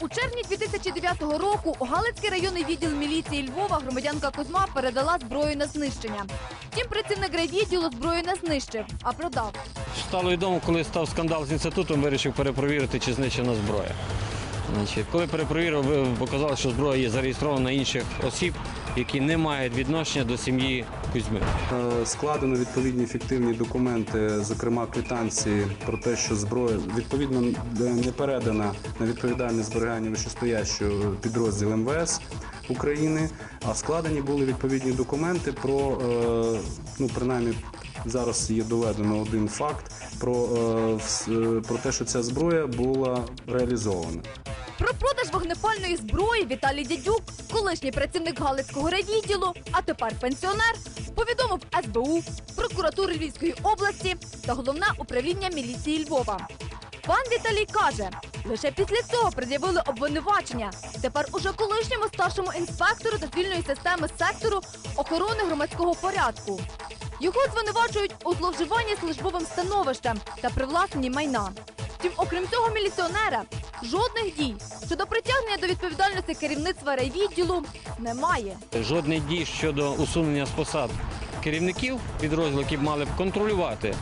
У червні 2009 року у Галицький районний відділ міліції Львова громадянка Кузьма передала зброю на знищення. Втім, працівник райвідділу зброю не знищив, а продав. Стало відомо, коли став скандал з інститутом, вирішив перепровірити, чи знищена зброя. Значить, коли перепровірив, показалось, що зброя є зареєстрована інших осіб, які не мають відношення до сім'ї Кузьми. Е, Складено відповідні фіктивні документи, зокрема квитанції про те, що зброя відповідно е, не передана на відповідальне зберігання вищестоящого підрозділ МВС України, а складені були відповідні документи про е, ну принаймні. Зараз є доведено один факт про, про те, що ця зброя була реалізована. Про продаж вогнепальної зброї Віталій Дядюк, колишній працівник Галицького райвідділу, а тепер пенсіонер, повідомив СБУ, прокуратуру Львівської області та головне управління міліції Львова. Пан Віталій каже, лише після цього пред'явили обвинувачення. Тепер уже колишньому старшому інспектору дозвільної системи сектору охорони громадського порядку. Його звинувачують у зловживанні службовим становищем та привласненні майна. Втім, окрім цього міліціонера, жодних дій щодо притягнення до відповідальності керівництва райвідділу немає. Жодних дій щодо усунення з посад керівників підрозділу, які б мали б контролювати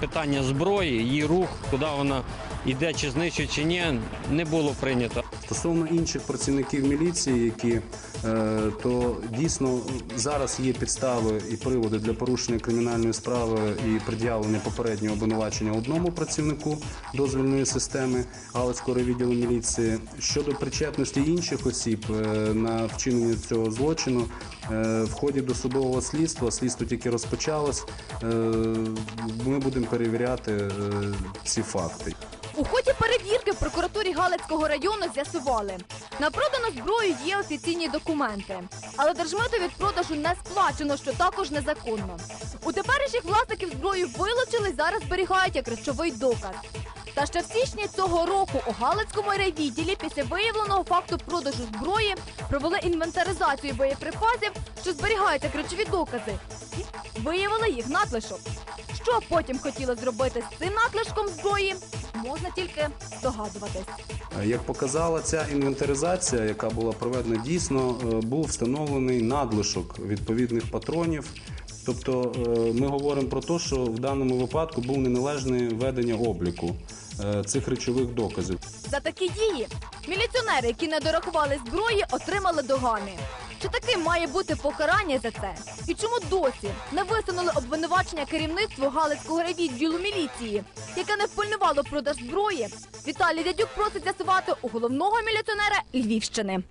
питання зброї, її рух, куди вона йде, чи знищує, чи ні, не було прийнято. Стосовно інших працівників міліції, які е, то дійсно зараз є підстави і приводи для порушення кримінальної справи і пред'явлення попереднього обвинувачення одному працівнику дозвільної системи Галицького відділу міліції щодо причетності інших осіб е, на вчинення цього злочину. е, В ході досудового слідства слідство тільки розпочалось. Ми будемо перевіряти ці факти. У ході перевірки в прокуратурі Галицького району з'ясували, на продану зброю є офіційні документи, але держмиту від продажу не сплачено, що також незаконно. У теперішніх власників зброю вилучили зараз зберігають як речовий доказ. Та ще в січні цього року у Галицькому райвідділі після виявленого факту продажу зброї провели інвентаризацію боєприпасів, що зберігають як докази. Виявили їх надлишок. Що потім хотіли зробити з цим надлишком зброї, можна тільки здогадуватись. Як показала ця інвентаризація, яка була проведена дійсно, е, був встановлений надлишок відповідних патронів. Тобто е, ми говоримо про те, що в даному випадку був неналежне ведення обліку е, цих речових доказів. За такі дії міліціонери, які не дорахували зброї, отримали догани. Чи таки має бути покарання за це? І чому досі не висунули обвинувачення керівництву Галицького райвідділу міліції, яке не впильнувало продаж зброї? Віталій Дядюк просить з'ясувати у головного міліціонера Львівщини.